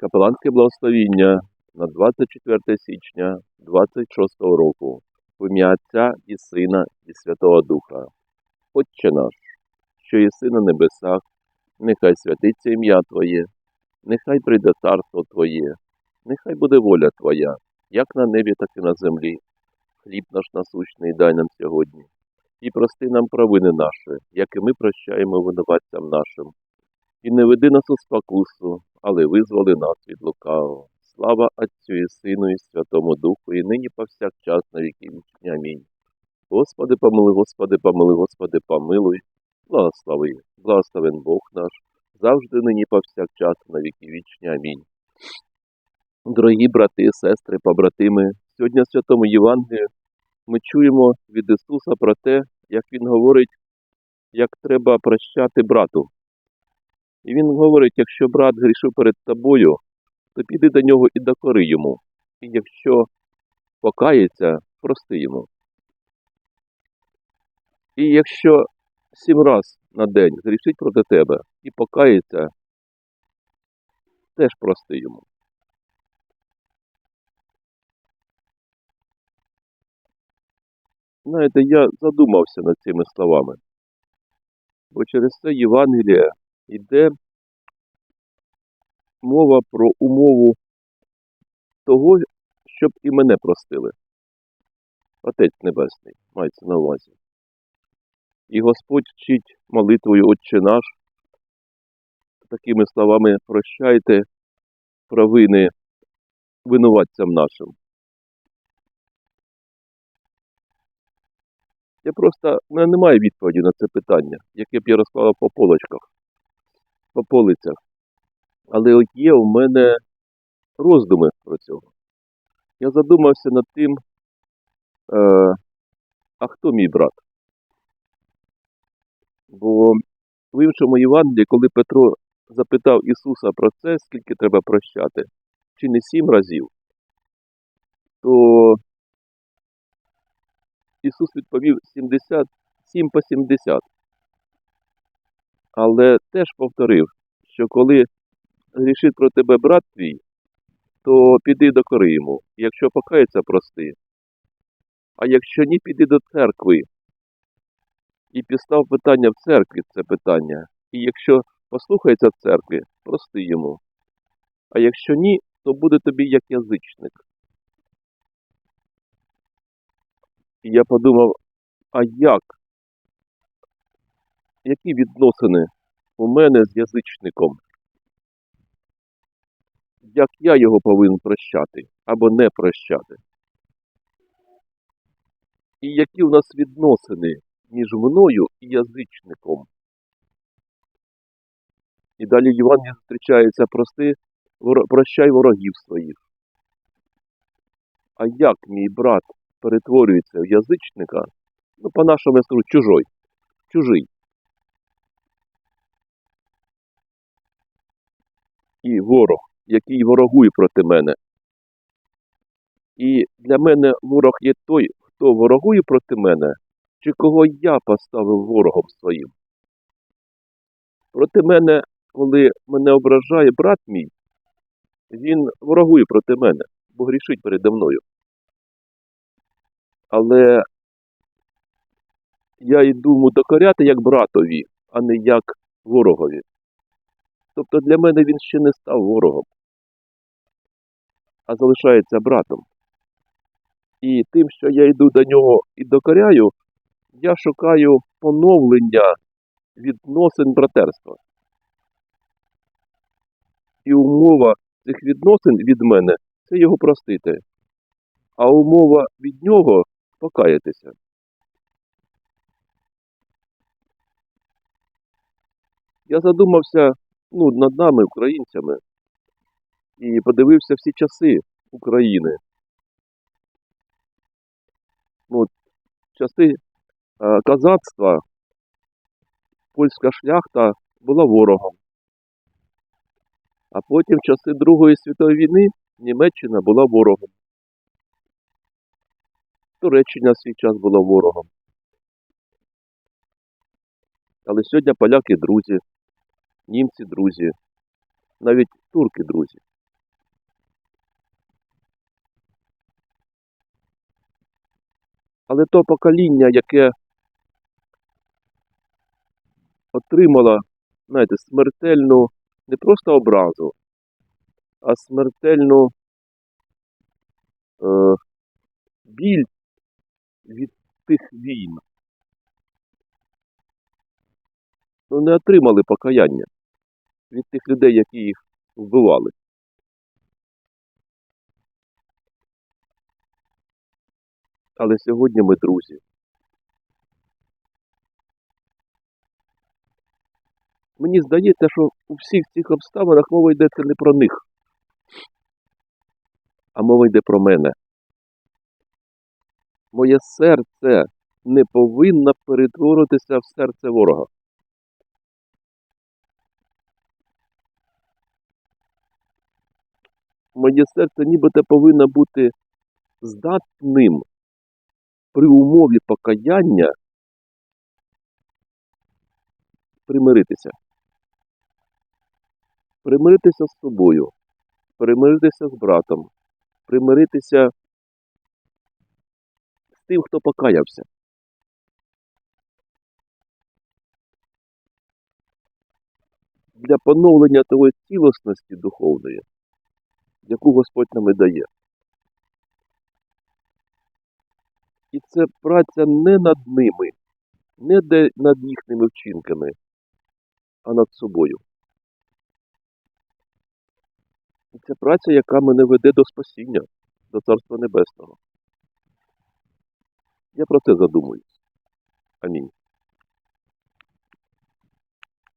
Капеланське благословіння на 24 січня 26 року в ім'я Отця і Сина і Святого Духа. Отче наш, що єси на небесах, нехай святиться ім'я Твоє, нехай прийде царство Твоє, нехай буде воля Твоя, як на небі, так і на землі. Хліб наш насущний дай нам сьогодні, і прости нам провини наші, як і ми прощаємо винуватцям нашим. І не веди нас у спокусу, але визволи нас від лукавого. Слава Отцю і Сину, і Святому Духу, і нині повсякчас на віки вічні. Амінь. Господи, помилуй, Господи, помилуй, Господи, помилуй, благослови, благословен Бог наш, завжди нині повсякчас на віки вічні. Амінь. Дорогі брати, сестри, побратими, сьогодні в Святому Євангелії ми чуємо від Ісуса про те, як Він говорить, як треба прощати брату. І він говорить, якщо брат грішив перед тобою, то піди до нього і докори йому. І якщо покається, прости йому. І якщо сім раз на день грішить проти тебе і покається, теж прости йому. Знаєте, я задумався над цими словами, бо через це Євангеліє йде мова про умову того, щоб і мене простили. Отець Небесний, мається на увазі. І Господь вчить молитвою Отче наш, такими словами прощайте провини винуватцям нашим. Я просто, мене немає відповіді на це питання, яке б я розклав по полочках, по полицях. Але от є у мене роздуми про цього. Я задумався над тим, е, а хто мій брат? Бо в іншому Євангелії, коли Петро запитав Ісуса про це, скільки треба прощати, чи не сім разів, то Ісус відповів 77 по 70. Але теж повторив, що коли грішить про тебе брат твій, то піди докори йому. Якщо покається, прости. А якщо ні, піди до церкви. І підстав питання в церкві це питання. І якщо послухається в церкві, прости йому. А якщо ні, то буде тобі як язичник. І я подумав, а як? Які відносини у мене з язичником? Як я його повинен прощати або не прощати? І які у нас відносини між мною і язичником? І далі Євангелії зустрічається прости, прощай ворогів своїх. А як мій брат перетворюється в язичника, ну, по-нашому я скажу, чужой, чужий. І ворог, який ворогує проти мене. І для мене ворог є той, хто ворогує проти мене, чи кого я поставив ворогом своїм. Проти мене, коли мене ображає брат мій, він ворогує проти мене, бо грішить передо мною. Але я йду йому докоряти як братові, а не як ворогові. Тобто для мене він ще не став ворогом, а залишається братом. І тим, що я йду до нього і докоряю, я шукаю поновлення відносин братерства. І умова цих відносин від мене це його простити. А умова від нього покаятися. Я задумався ну, над нами, українцями, і подивився всі часи України. Ну, часи е, казацтва, польська шляхта була ворогом. А потім в часи Другої світової війни Німеччина була ворогом. Туреччина свій час була ворогом. Але сьогодні поляки друзі, німці, друзі, навіть турки, друзі. Але то покоління, яке отримало, знаєте, смертельну не просто образу, а смертельну е, біль від тих війн, ну не отримали покаяння від тих людей, які їх вбивали. Але сьогодні ми друзі. Мені здається, що у всіх цих обставинах мова йдеться не про них, а мова йде про мене. Моє серце не повинно перетворитися в серце ворога. Моє серце нібито повинно бути здатним при умові покаяння примиритися. Примиритися з собою, примиритися з братом, примиритися з тим, хто покаявся. Для поновлення того цілісності духовної, яку Господь нам і дає. І це праця не над ними, не над їхніми вчинками, а над собою. І це праця, яка мене веде до спасіння, до Царства Небесного. Я про це задумуюсь. Амінь.